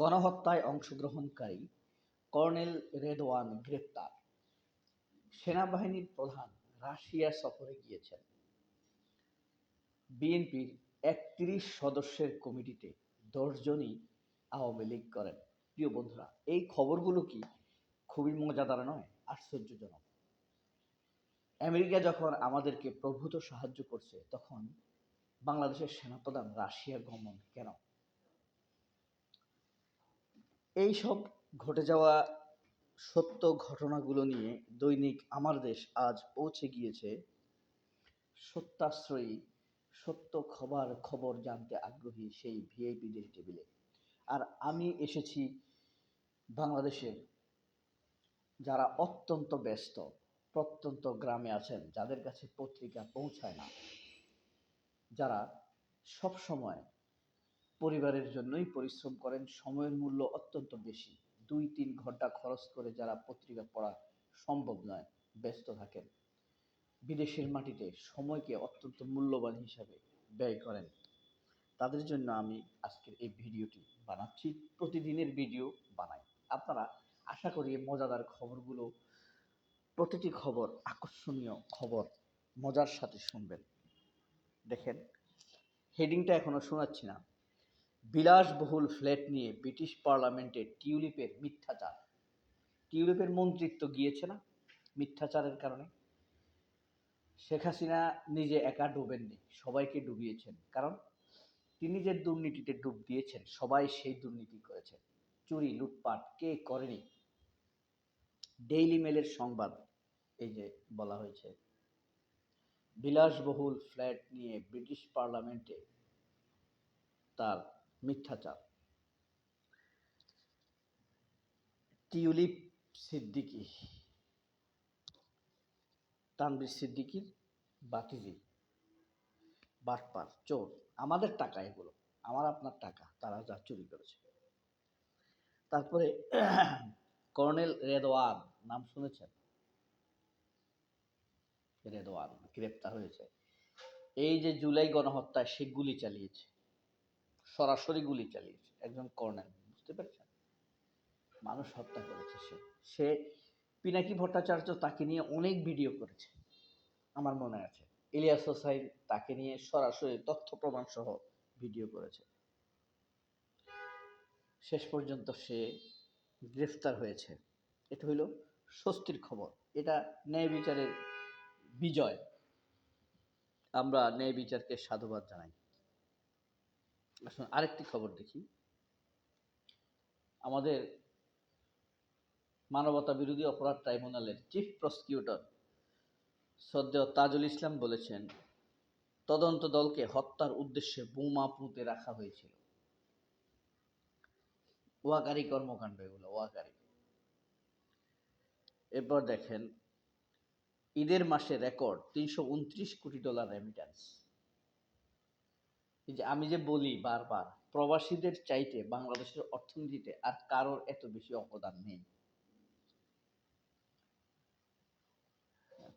গণহত্যায় অংশগ্রহণকারী কর্নেল রেদওয়ান গ্রেপ্তার। সেনাবাহিনীর প্রধান রাশিয়া সফরে গিয়েছেন। বিএনপির একত্রিশ সদস্যের কমিটিতে দশজনই আওয়ামী লীগ করেন। প্রিয় বন্ধুরা, এই খবরগুলো কি খুবই মজাদার নয়? আশ্চর্যজনক। আমেরিকা যখন আমাদেরকে প্রভূত সাহায্য করছে, তখন বাংলাদেশের সেনাপ্রধান রাশিয়া গমন কেন? এই সব ঘটে যাওয়া সত্য ঘটনাগুলো নিয়ে দৈনিক আমার দেশ আজ পৌঁছে গিয়েছে। সত্যাশ্রয়ী, সত্য খবর খবর জানতে আগ্রহী সেই ভিআইপিদের টেবিলে। আর আমি এসেছি বাংলাদেশের যারা অত্যন্ত ব্যস্ত, প্রত্যন্ত গ্রামে আছেন, যাদের কাছে পত্রিকা পৌঁছায় না, যারা সব সময় পরিবারের জন্যই পরিশ্রম করেন, সময়ের মূল্য অত্যন্ত বেশি। দুই তিন ঘণ্টা খরচ করে যারা পত্রিকা পড়া সম্ভব নয়, ব্যস্ত থাকেন। বিদেশের মাটিতে সময়কে অত্যন্ত মূল্যবান হিসাবে ব্যয় করেন। তাদের জন্য আমি আজকের এই ভিডিওটি বানাচ্ছি। প্রতিদিনের ভিডিও বানাই। আপনারা আশা করি মজাদার খবরগুলো, প্রতিটি খবর, আকর্ষণীয় খবর মজার সাথে শুনবেন। দেখেন হেডিংটা এখনও শোনাচ্ছি না। বিলাসবহুল ফ্ল্যাট নিয়ে ব্রিটিশ পার্লামেন্টে টিউলিপের মিথ্যাচার। টিউলিপের মন্ত্রিত্ব গিয়েছে না মিথ্যাচারের কারণে? শেখ হাসিনা নিজে একা ডুবেননি, সবাইকে ডুবিয়েছেন। কারণ তিনি যে দুর্নীতিতে ডুব দিয়েছেন, সবাই সেই দুর্নীতি করেছেন। চুরি, লুটপাট কে করেনি? ডেইলি মেলের সংবাদ এই যে বলা হয়েছে। বিলাসবহুল ফ্ল্যাট নিয়ে ব্রিটিশ পার্লামেন্টে তার মিথ্যাচার। টিউলিপ সিদ্দিকি তানবির সিদ্দিকির বাতিজি, বাটপার, চোর, আমাদের টাকা এগুলো, আমার আপনার টাকা, তারা যা চুরি করেছে। তারপরে কর্নেল রেদওয়ান, নাম শুনেছেন? রেদওয়ান, গ্রেপ্তার হয়েছে। এই যে জুলাই গণহত্যায় সে গুলি চালিয়েছে। সরাসরি গুলি চালিয়েছে। একজন কর্নেল, বুঝতে পেরেছেন? মানুষ হত্যা করেছে সে। সে পিনাকি ভট্টাচার্য তাকে নিয়ে অনেক ভিডিও করেছে, আমার মনে আছে। ইলিয়াস হোসাইন তাকে নিয়ে সরাসরি তথ্য প্রমাণ সহ ভিডিও করেছে। শেষ পর্যন্ত সে গ্রেফতার হয়েছে। এটা হইল স্বস্তির খবর। এটা ন্যায় বিচারের বিজয়। আমরা ন্যায় বিচারকে সাধুবাদ জানাই। আসুন আরেকটি খবর দেখি। আমাদের মানবতা বিরোধী অপরাধ ট্রাইব্যুনালের চিফ প্রসিকিউটর সদ্য তাজুল ইসলাম বলেছেন, তদন্ত দলকে হত্যার উদ্দেশ্যে বোমা পুঁতে রাখা হয়েছিল। ওয়াকারি কর্মকাণ্ড এগুলো, ওয়াকারি। এরপর দেখেন, ঈদের মাসে রেকর্ড, তিনশো উনত্রিশ কোটি ডলার রেমিট্যান্স এই যে আমি যে বলি বারবার, প্রবাসীদের চাইতে বাংলাদেশের অর্থনীতিতে আর কারোর এত বেশি অবদান নেই।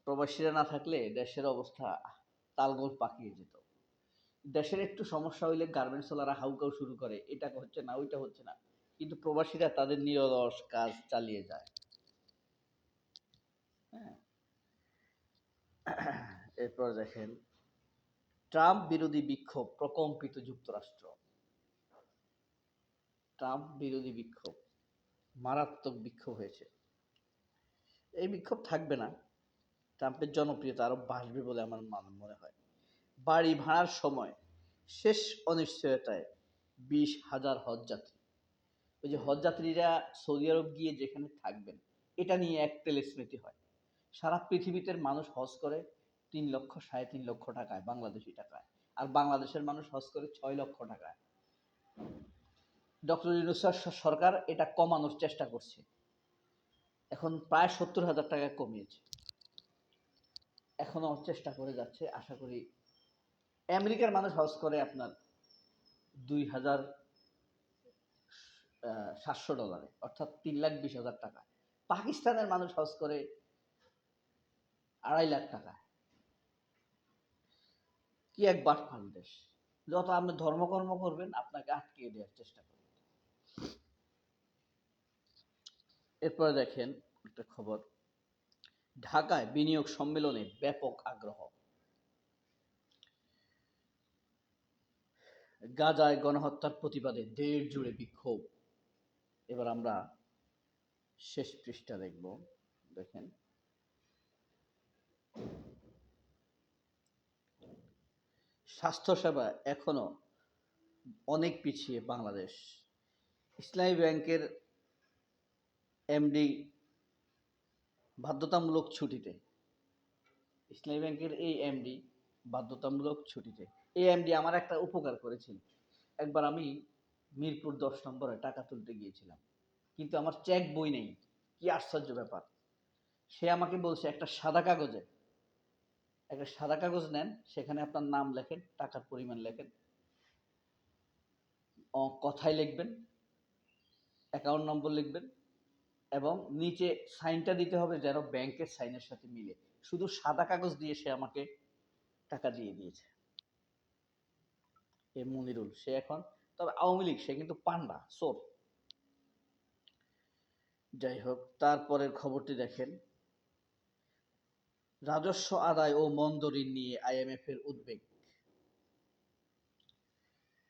প্রবাসীরা না থাকলে দেশের অবস্থা তালগোল পাকিয়ে যেত। দেশের একটু সমস্যা হইলে গার্মেন্টস ওয়ালারা হাউকাউ শুরু করে, এটা হচ্ছে না, ওইটা হচ্ছে না। কিন্তু প্রবাসীরা তাদের নিরলস কাজ চালিয়ে যায়। হ্যাঁ। এরপর দেখেন ট্রাম্প বিরোধী বিক্ষোভ প্রকম্পিত যুক্তরাষ্ট্র। ট্রাম্প বিরোধী বিক্ষোভ মারাত্মক বিক্ষোভ হয়েছে। এই বিক্ষোভ থাকবে না। ট্রাম্পের জনপ্রিয়তা আরও বাড়বে বলে আমার মনে হয়। বাড়ি ভাড়ার সময় শেষ অনিশ্চয়তায় বিশ হাজার হজযাত্রী। ওই যে হজযাত্রীরা সৌদি আরব গিয়ে যেখানে থাকবেন, এটা নিয়ে এক স্মৃতি হয়। সারা পৃথিবীতে মানুষ হজ করে তিন লক্ষ, সাড়ে তিন লক্ষ টাকায়, বাংলাদেশি টাকায়। আর বাংলাদেশের মানুষ হজ করে ছয় লক্ষ টাকায়। ডক্টর ইউনুস সরকার এটা কমানোর চেষ্টা করছে। এখন প্রায় সত্তর হাজার টাকা কমিয়েছে। এখনও চেষ্টা করে যাচ্ছে। আশা করি আমেরিকার মানুষ হজ করে আপনার দুই হাজার সাতশো ডলারে, অর্থাৎ তিন লাখ বিশ হাজার টাকা। পাকিস্তানের মানুষ হজ করে আড়াই লাখ টাকা। কি এক বাটফাল দেশ? যত আপনি ধর্মকর্ম করবেন, আপনাকে আটকে দেওয়ার চেষ্টা করবেন। এরপরে দেখেন একটা খবর। ঢাকায় বিনিয়োগ সম্মেলনে ব্যাপক আগ্রহ। গাজায় গণহত্যার প্রতিবাদে দেড় জুড়ে বিক্ষোভ। এবার আমরা শেষ পৃষ্ঠা দেখব। দেখেন। স্বাস্থ্যসেবা এখনও অনেক পিছিয়ে বাংলাদেশ। ইসলামী ব্যাংকের এমডি বাধ্যতামূলক ছুটিতে। ইসলামী ব্যাংকের এই এমডি বাধ্যতামূলক ছুটিতে। এই এমডি আমার একটা উপকার করেছিল। একবার আমি মিরপুর দশ নম্বরে টাকা তুলতে গিয়েছিলাম। কিন্তু আমার চেক বই নেই। কি আশ্চর্য ব্যাপার। সে আমাকে বলছে, একটা সাদা কাগজে একটা সাদা কাগজ নেন, সেখানে আপনার নাম লেখেন, টাকার পরিমাণ লেখেন কথায় লিখবেন অ্যাকাউন্ট নম্বর লিখবেন, এবং নিচে সাইনটা দিতে হবে যেন ব্যাংকের সাইনের সাথে মিলে। শুধু সাদা কাগজ দিয়ে সে আমাকে টাকা দিয়ে দিয়েছে। এ মনিরুল, সে এখন, তবে আওয়ামী লীগ, সে কিন্তু পান্ডা সোর যাই হোক, তারপরের খবরটি দেখেন। রাজস্ব আদায় ও মন্দ ঋণ নিয়ে আইএমএফ এর উদ্বেগ।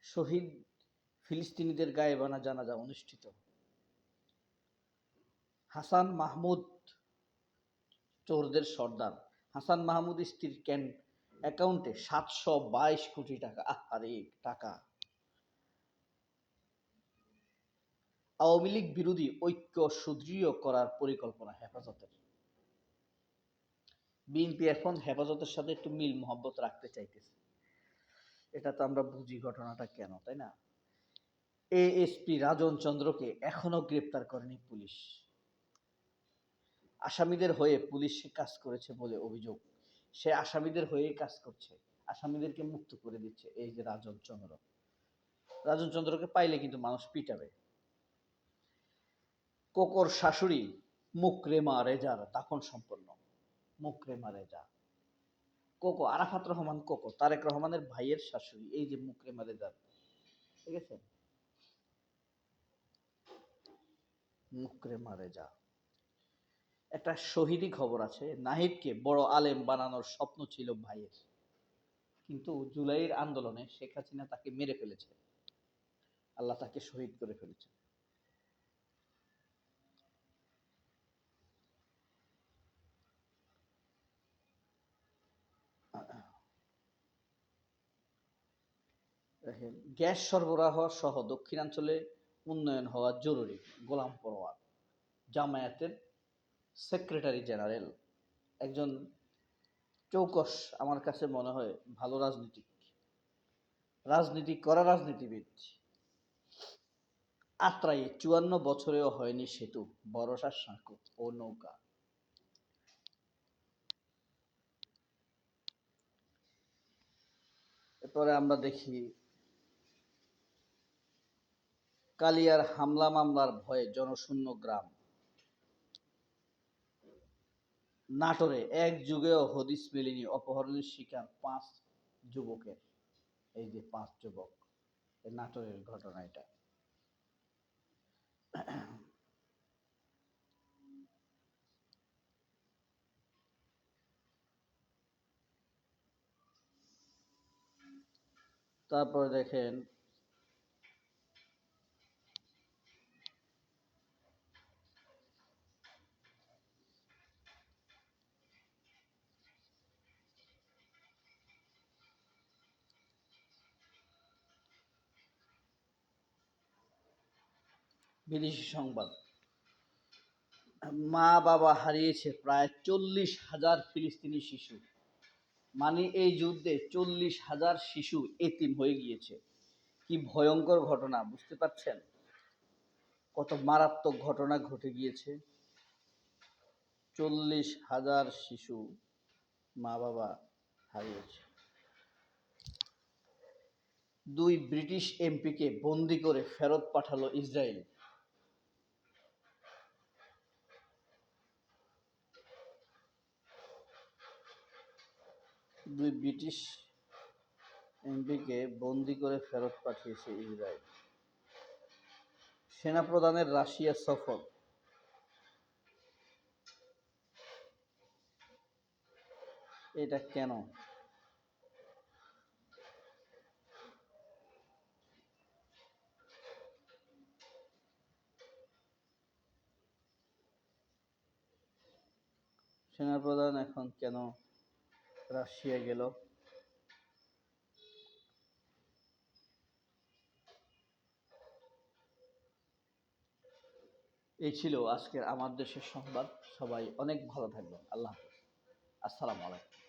শহীদ ফিলিস্তিনিদের গায়েবানা জানাজা অনুষ্ঠিত। হাসান মাহমুদ চোরদের সর্দার। হাসান মাহমুদ স্ত্রীর ক্যান অ্যাকাউন্টে সাতশো বাইশ কোটি টাকা। আরে টাকা। আওয়ামী লীগ বিরোধী ঐক্য সুদৃঢ় করার পরিকল্পনা হেফাজতের। বিএনপি এখন হেফাজতের সাথে একটু মিল, মহব্বত রাখতে চাইতেছে। এটা তো আমরা বুঝি ঘটনাটা কেন, তাই না? এএসপি রাজন চন্দ্রকে এখনও গ্রেপ্তার করেনি পুলিশ। আসামিদের হয়ে পুলিশ কাজ করেছে বলে অভিযোগ। সে আসামিদের হয়ে কাজ করছে। আসামিদেরকে মুক্ত করে দিচ্ছে এই যে রাজন চন্দ্র। রাজন চন্দ্রকে পাইলে কিন্তু মানুষ পিটাবে। কোকর শাশুড়ি মুখ রেমা রেজার দাফন সম্পন্ন। মুকরেমা রেজা কোকো, আরাফাত রহমান কোকো, তারেক রহমানের ভাইয়ের শাশুড়ি, এই যে মুকরেমা রেজার ঠিক আছে? মুকরেমা রেজা একটা শহীদি খবর আছে, নাহিদকে বড় আলেম বানানোর স্বপ্ন ছিল ভাইয়ের। কিন্তু জুলাইয়ের আন্দোলনে শেখ হাসিনা তাকে মেরে ফেলেছে। আল্লাহ তাকে শহীদ করে ফেলেছে দেখেন, গ্যাস সরবরাহ সহ দক্ষিণাঞ্চলে উন্নয়ন হওয়া জরুরি। গোলাম পরোয়ার, জামায়াতের সেক্রেটারি জেনারেল। একজন চৌকস, আমার কাছে মনে হয়, ভালো রাজনীতিক। রাজনীতি করা রাজনীতিবিদ। আত্রাই চুয়ান্ন বছরেও হয়নি সেতু বরসার সাঁকো ও নৌকা। এরপরে আমরা দেখি কালিয়ার হামলা মামলার ভয়ে জনশূন্য গ্রাম। নাটোরে এক যুগেও হদিস মেলেনি, অপহরণের শিকার পাঁচ যুবকের। এই যে পাঁচ যুবক নাটোরের ঘটনা এটা। তারপরে দেখেন বিদেশি সংবাদ। মা বাবা হারিয়েছে প্রায় চল্লিশ হাজার ফিলিস্তিনি শিশু। মানে এই যুদ্ধে চল্লিশ হাজার শিশু এতিম হয়ে গিয়েছে। কি ভয়ঙ্কর ঘটনা, বুঝতে পারছেন? কত মারাত্মক ঘটনা ঘটে গিয়েছে। চল্লিশ হাজার শিশু মা বাবা হারিয়েছে। দুই ব্রিটিশ এমপিকে বন্দি করে ফেরত পাঠালো ইসরায়েল। দুই ব্রিটিশ এমপিকে বন্দি করে ফেরত পাঠিয়েছে ইসরায়েল। সেনাপ্রধানের রাশিয়া সফর। এটা কেন? সেনাপ্রধান এখন কেন রাশিয়া গেল। এই ছিল আজকের আমার দেশের সংবাদ। সবাই অনেক ভালো থাকবেন। আল্লাহ হাফেজ। আসসালামু আলাইকুম।